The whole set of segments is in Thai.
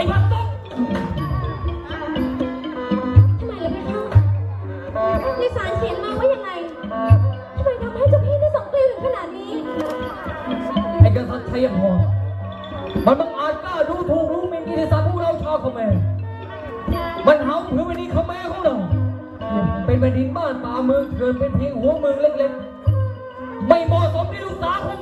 อ้พันตกทำไมล่ะพี่คะในสารเขียนมาว่ายังไงทำไมทำให้เจ้าพี่ได้สองเกลียวถึงขนาดนี้ ไอ้กษัตริย์ชัยพรมันบังอาจกล้าดูถูกรู้หมิ่นกิติศักดิ์พวกเราชาวเขมรมันหาผืนแผ่นดินเขมรของเรา เป็นแผ่นดินบ้านป่าเมืองเถื่อนเป็นเพียงหัวเมืองเล็กๆ ไม่เหมาะสมที่ลูกสาวของ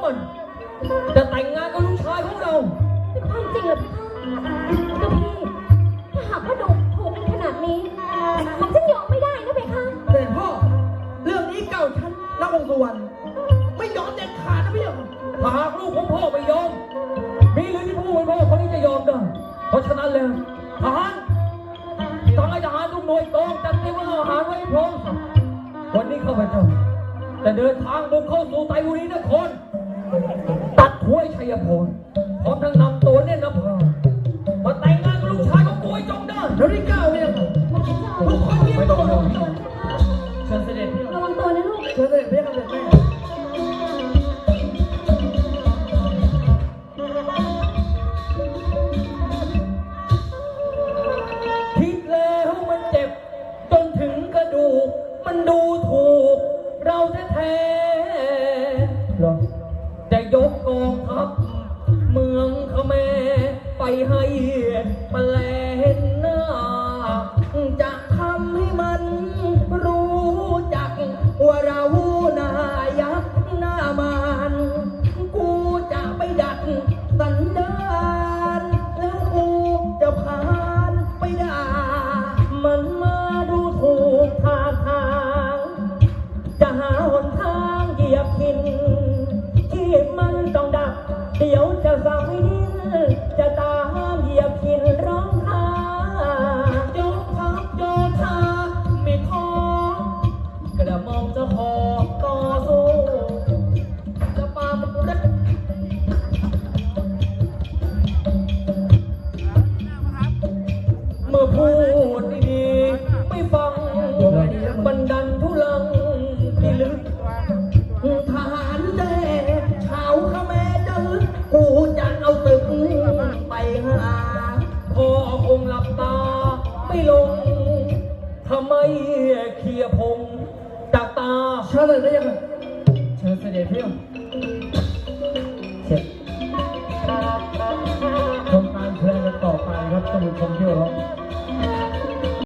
นนักวงค์สุวรรณไม่ยอมเด็ดขาดนะพี่ยงถ้าหากลูกของพ่อไม่ยอม มีหรือที่ผู้เป็นพ่อคนนี้จะยอมได้เพราะฉะนั้นแล้วทหารทางไอ้ทหารทุกหน่วยกองจัดเตรียมอาหารไว้พร้อมวันนี้ข้าพเจ้าจะเดินทางบุกเข้าสู่ไตรบุรีนครตัดห้วยชัยพร ชิญเลยพี่ยงเสด็จแม่คิดแล้วมันเจ็บ จนถึงกระดูก มันดูถูก เราแท้ๆ จะยกกองทัพเมืองเขมไปให้มาแลนางเหยียบหินที่มันต้องดักเดี๋ยวจะสังให้ดินจะตามเหยียบหินร้องไห้ยกทัพโยธาไม่ท้อกระหม่อมจะขอต่อสู้จะปามันรักเมื่อพูดดีๆไม่ฟัง ทำไมเคลียร์พงจากตาเชิญเลยได้ยังไงเชิญเสด็จพี่เชิญชมการแสดงต่อไปครับท่านผู้ชมที่เคารพ